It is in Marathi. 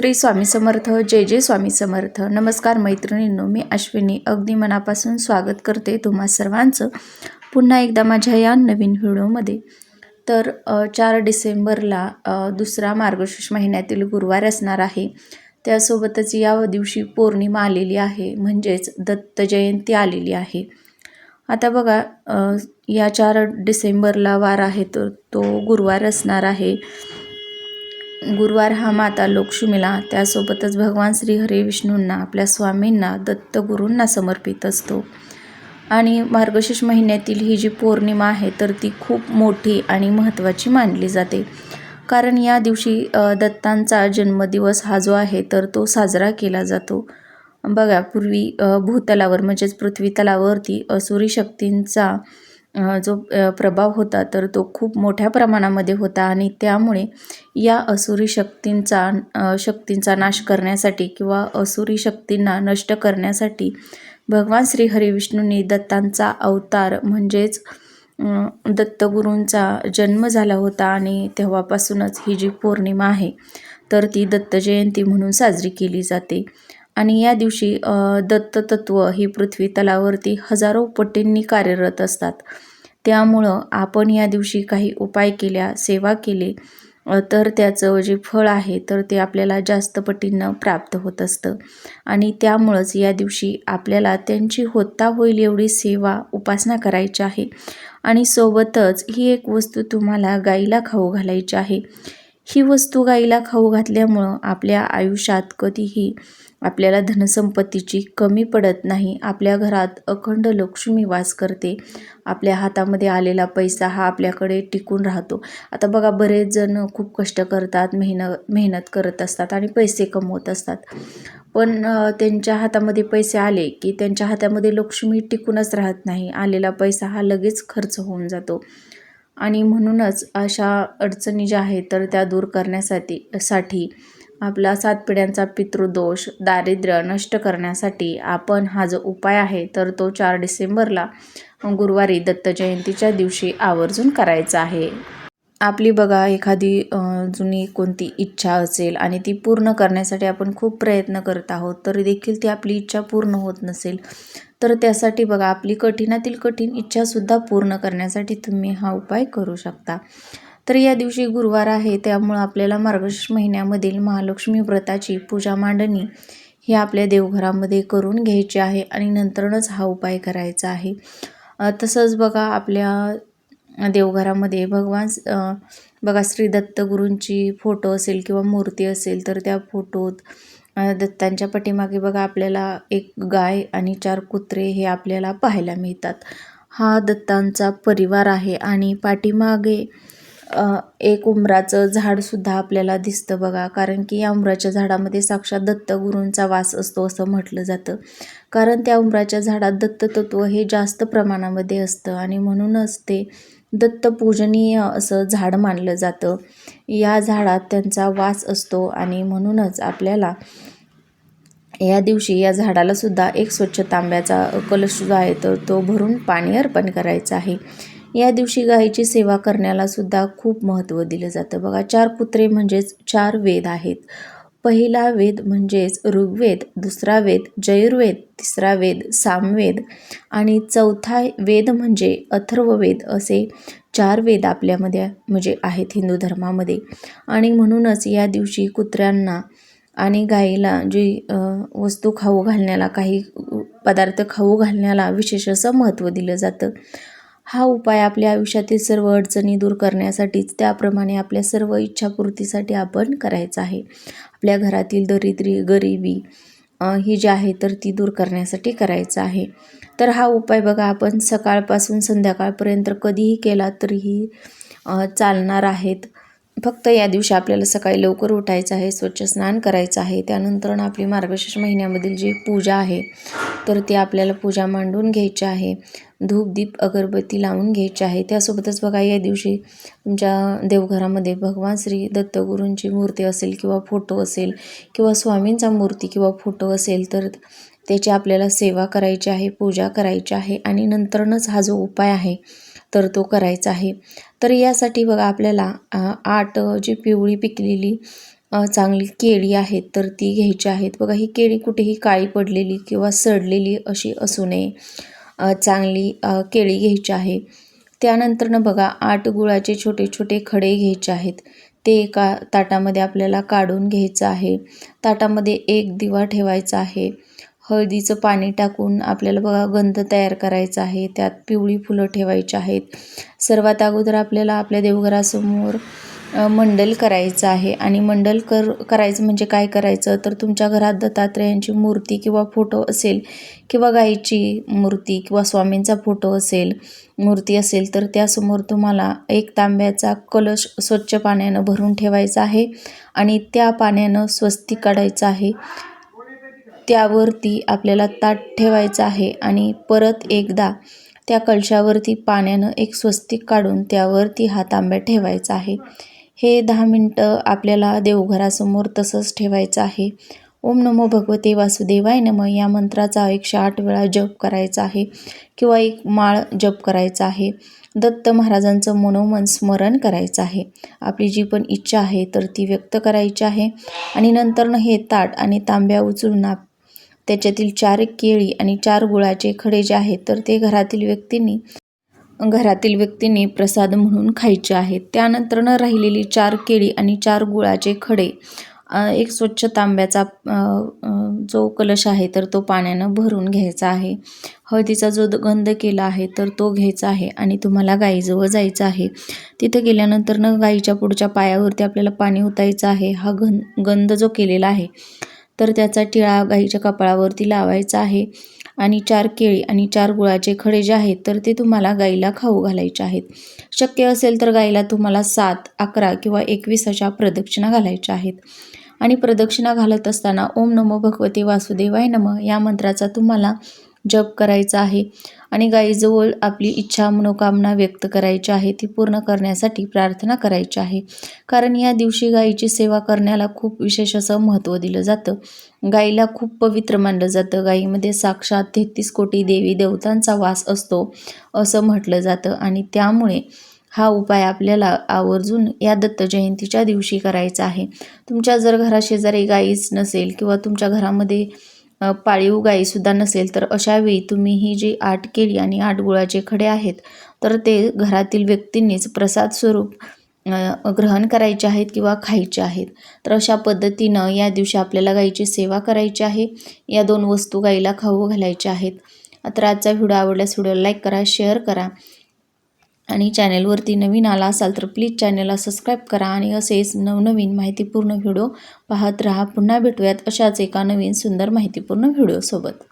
श्री स्वामी समर्थ जय जय स्वामी समर्थ. नमस्कार मैत्रिणींनो मी अश्विनी. अगदी मनापासून स्वागत करते तुम्हा सर्वांचं. पुन्हा एकदा माझ्या या नवीन व्हिडिओमध्ये. तर चार डिसेंबरला दुसरा मार्गशीर्ष महिन्यातील गुरुवार असणार आहे. त्यासोबतच या दिवशी पौर्णिमा आलेली आहे म्हणजेच दत्त जयंती आलेली आहे. आता बघा या चार डिसेंबरला वार आहे तर तो गुरुवार असणार आहे. गुरुवार हा माता लोक्ष्मीला त्यासोबतच भगवान श्री हरी विष्णूंना आपल्या स्वामींना दत्तगुरूंना समर्पित असतो. आणि मार्गशीर्ष महिन्यातील ही जी पौर्णिमा आहे तर ती खूप मोठी आणि महत्त्वाची मानली जाते. कारण या दिवशी दत्तांचा जन्मदिवस हा जो आहे तर तो साजरा केला जातो. बघा पूर्वी भूतलावर म्हणजेच पृथ्वीतलावरती असुरी शक्तींचा जो प्रभाव होता तर तो खूप मोठ्या प्रमाणामध्ये होता आणि त्यामुळे या असुरी शक्तींचा शक्तींचा नाश करण्यासाठी किंवा असुरी शक्तींना नष्ट करण्यासाठी भगवान श्री हरिविष्णूंनी दत्तांचा अवतार म्हणजेच दत्तगुरूंचा जन्म झाला होता आणि तेव्हापासूनच ही जी पौर्णिमा आहे तर ती दत्त जयंती म्हणून साजरी केली जाते. आणि या दिवशी अ, दत्ततत्व ही पृथ्वी तलावरती हजारो पटींनी कार्यरत असतात. त्यामुळं आपण या दिवशी काही उपाय केल्या सेवा केले तर त्याचं जे फळ आहे तर ते आपल्याला जास्त पटीनं प्राप्त होत असतं. आणि त्यामुळंच या दिवशी आपल्याला त्यांची होता होईल एवढी सेवा उपासना करायची आहे. आणि सोबतच ही एक वस्तू तुम्हाला गाईला खाऊ घालायची आहे. ही वस्तू गाईला खाऊ घातल्यामुळं आपल्या आयुष्यात कधीही आपल्याला धनसंपत्तीची कमी पडत नाही. आपल्या घरात अखंड लक्ष्मी वास करते. आपल्या हातामध्ये आलेला पैसा हा आपल्याकडे टिकून राहतो. आता बघा बरेच जण खूप कष्ट करतात मेहनत मेहनत करत असतात आणि पैसे कमवत असतात. पण त्यांच्या हातामध्ये पैसे आले की त्यांच्या हातामध्ये लक्ष्मी टिकूनच राहत नाही. आलेला पैसा हा लगेच खर्च होऊन जातो. आणि म्हणूनच अशा अडचणी ज्या आहेत तर त्या दूर करण्यासाठी साठी आपला सात पिढ्यांचा पितृदोष दारिद्र्य नष्ट करण्यासाठी आपण हा जो उपाय आहे तर तो चार डिसेंबरला गुरुवारी दत्त जयंतीच्या दिवशी आवर्जून करायचा आहे. आपली बघा एखादी जुनी कोणती इच्छा असेल आणि ती पूर्ण करण्यासाठी आपण खूप प्रयत्न करत आहोत तरी देखील ती आपली इच्छा पूर्ण होत नसेल. तर त्यासाठी बघा आपली कठीणातील कठीण इच्छासुद्धा पूर्ण करण्यासाठी तुम्ही हा उपाय करू शकता. तर या दिवशी गुरुवार आहे त्यामुळं आपल्याला मार्गशीर्ष महिन्यामधील महालक्ष्मी व्रताची पूजा मांडणी ही आपल्या देवघरामध्ये करून घ्यायची आहे आणि नंतरच हा उपाय करायचा आहे. तसंच बघा आपल्या देवघरामध्ये भगवान बघा श्री दत्तगुरूंची फोटो असेल किंवा मूर्ती असेल तर त्या फोटोत दत्तांच्या पाठीमागे बघा आपल्याला एक गाय आणि चार कुत्रे हे आपल्याला पाहायला मिळतात. हा दत्तांचा परिवार आहे आणि पाठीमागे एक उंबराचं झाडसुद्धा आपल्याला दिसतं बघा. कारण की या उंबराच्या झाडामध्ये साक्षात दत्तगुरूंचा वास असतो असं म्हटलं जातं. कारण त्या उंबराच्या झाडात दत्ततत्व हे जास्त प्रमाणामध्ये असतं आणि म्हणूनच ते दत्तपूजनीय असं झाड मानलं जातं. या झाडात त्यांचा वास असतो आणि म्हणूनच आपल्याला या दिवशी या झाडाला सुद्धा एक स्वच्छ तांब्याचा कलश जो आहे तर तो भरून पाणी अर्पण करायचं आहे. या दिवशी गायीची सेवा करण्याला सुद्धा खूप महत्त्व दिलं जातं. बघा चार कुत्रे म्हणजेच चार वेद आहेत. पहिला वेद म्हणजेच ऋग्वेद दुसरा वेद जयुर्वेद तिसरा वेद सामवेद आणि चौथा वेद म्हणजे अथर्ववेद असे चार वेद आपल्यामध्ये म्हणजे आहेत हिंदू धर्मामध्ये. आणि म्हणूनच या दिवशी कुत्र्यांना आणि गाईला जी वस्तू खाऊ घालण्याला काही पदार्थ खाऊ घालण्याला विशेष असं महत्त्व दिलं जातं. हा उपाय आपल्या आयुष्यातील सर्व अडचणी दूर करण्यासाठीच त्याप्रमाणे आपल्या सर्व इच्छापूर्तीसाठी आपण करायचं आहे. आपल्या घरातील दरिद्री गरिबी ही जी आहे तर ती दूर करण्यासाठी करायचं आहे. तर हा उपाय बघा आपण सकाळपासून संध्याकाळपर्यंत कधीही केला तरीही चालणार आहेत. फक्त या दिवशी आपल्याला सकाळी लवकर उठायचं आहे स्वच्छ स्नान करायचं आहे. त्यानंतर आपली मार्गशीर्ष महिन्यामधील जी पूजा आहे तर ती आपल्याला पूजा मांडून घ्यायची आहे. धूप दीप अगरबत्ती लावून घ्यायची आहे. त्यासोबतच बघा या दिवशी तुमच्या देवघरामध्ये भगवान श्री दत्तगुरूंची मूर्ती असेल किंवा फोटो असेल किंवा स्वामींचा मूर्ती किंवा फोटो असेल तर त्याची आपल्याला सेवा करायची आहे पूजा करायची आहे आणि नंतरनच हा जो उपाय आहे तर तो करायचा आहे. तर यासाठी बघा आपल्याला आठ जी पिवळी पिकलेली चांगली केळी आहेत तर ती घ्यायची आहेत. बघा ही केळी कुठेही काळी पडलेली किंवा सडलेली अशी असू नये. चांगली केळी घ्यायची आहे. त्यानंतरनं बघा आठ गुळाचे छोटे छोटे खडे घ्यायचे आहेत. ते एका ताटामध्ये आपल्याला काढून घ्यायचं आहे. ताटामध्ये एक दिवा ठेवायचा आहे. हळदीचं पाणी टाकून आपल्याला बघा गंध तयार करायचा आहे. त्यात पिवळी फुलं ठेवायची आहेत. सर्वात अगोदर आपल्याला आपल्या देवघरासमोर मंडल करायचं आहे. आणि मंडल कर करायचं म्हणजे काय करायचं? तर तुमच्या घरात दत्तात्रेयांची मूर्ती किंवा फोटो असेल किंवा गाईची मूर्ती किंवा स्वामींचा फोटो असेल मूर्ती असेल तर त्यासमोर तुम्हाला एक तांब्याचा कलश स्वच्छ पाण्यानं भरून ठेवायचा आहे आणि त्या पाण्यानं स्वस्तिक काढायचं आहे. त्यावरती आपल्याला ताट ठेवायचं आहे आणि परत एकदा त्या कलशावरती पाण्यानं एक स्वस्तिक काढून त्यावरती हा तांब्या ठेवायचा आहे. हे दहा मिनटं आपल्याला देवघरासमोर तसंच ठेवायचं आहे. ओम नमो भगवते वासुदेवाय नम. या मंत्राचा एकशे आठ वेळा जप करायचा आहे किंवा एक माळ जप करायचा आहे. दत्त महाराजांचं मनोमन स्मरण करायचं आहे. आपली जी पण इच्छा आहे तर ती व्यक्त करायची आहे. आणि नंतरनं हे ताट आणि तांब्या उचलून आप त्याच्यातील चार केळी आणि चार गुळाचे खडे जे आहेत तर ते घरातील व्यक्तींनी घरातील व्यक्तींनी प्रसाद म्हणून खायचे आहेत. त्यानंतरनं राहिलेली चार केळी आणि चार गुळाचे खडे एक स्वच्छ तांब्याचा जो कलश आहे तर तो पाण्यानं भरून घ्यायचा आहे. हळदीचा जो द- गंध केला आहे तर तो घ्यायचा आहे आणि तुम्हाला गाईजवळ जायचं आहे. तिथं गेल्यानंतरनं गाईच्या पुढच्या पायावरती आपल्याला पाणी ओतायचं आहे. हा गं गंध जो केलेला आहे तर त्याचा टिळा गाईच्या कपाळावरती लावायचा आहे. आणि चार केळी आणि चार गुळाचे खडे जे आहेत तर ते तुम्हाला गाईला खाऊ घालायचे आहेत. शक्य असेल तर गाईला तुम्हाला सात अकरा किंवा एकवीस अशा प्रदक्षिणा घालायच्या आहेत. आणि प्रदक्षिणा घालत असताना ओम नमो भगवते वासुदेवाय नम या मंत्राचा तुम्हाला जप करायचा आहे. आणि गाईजवळ आपली इच्छा मनोकामना व्यक्त करायची आहे. ती पूर्ण करण्यासाठी प्रार्थना करायची आहे. कारण या दिवशी गाईची सेवा करण्याला खूप विशेष असं महत्त्व दिलं जातं. गाईला खूप पवित्र मानलं जातं. गाईमध्ये साक्षात तेहतीस कोटी देवी देवतांचा वास असतो असं म्हटलं जातं. आणि त्यामुळे हा उपाय आपल्याला आवर्जून या दत्त जयंतीच्या दिवशी करायचा आहे. तुमच्या जर घराशेजारी गाईच नसेल किंवा तुमच्या घरामध्ये पाळीव गाईसुद्धा नसेल तर अशावेळी तुम्ही ही जी आठ केळी आणि आठ गुळाचे खडे आहेत तर ते घरातील व्यक्तींनीच प्रसाद स्वरूप ग्रहण करायचे आहेत किंवा खायचे आहेत. तर अशा पद्धतीनं या दिवशी आपल्याला गाईची सेवा करायची आहे. या दोन वस्तू गाईला खाऊ घालायच्या आहेत. तर आजचा व्हिडिओ आवडल्यास व्हिडिओ लाईक करा शेअर करा. आणि चॅनेलवरती नवीन आला असाल तर प्लीज चॅनेलला सबस्क्राईब करा आणि असेच नवनवीन माहितीपूर्ण व्हिडिओ पाहत राहा. पुन्हा भेटूयात अशाच एका नवीन सुंदर माहितीपूर्ण व्हिडिओसोबत.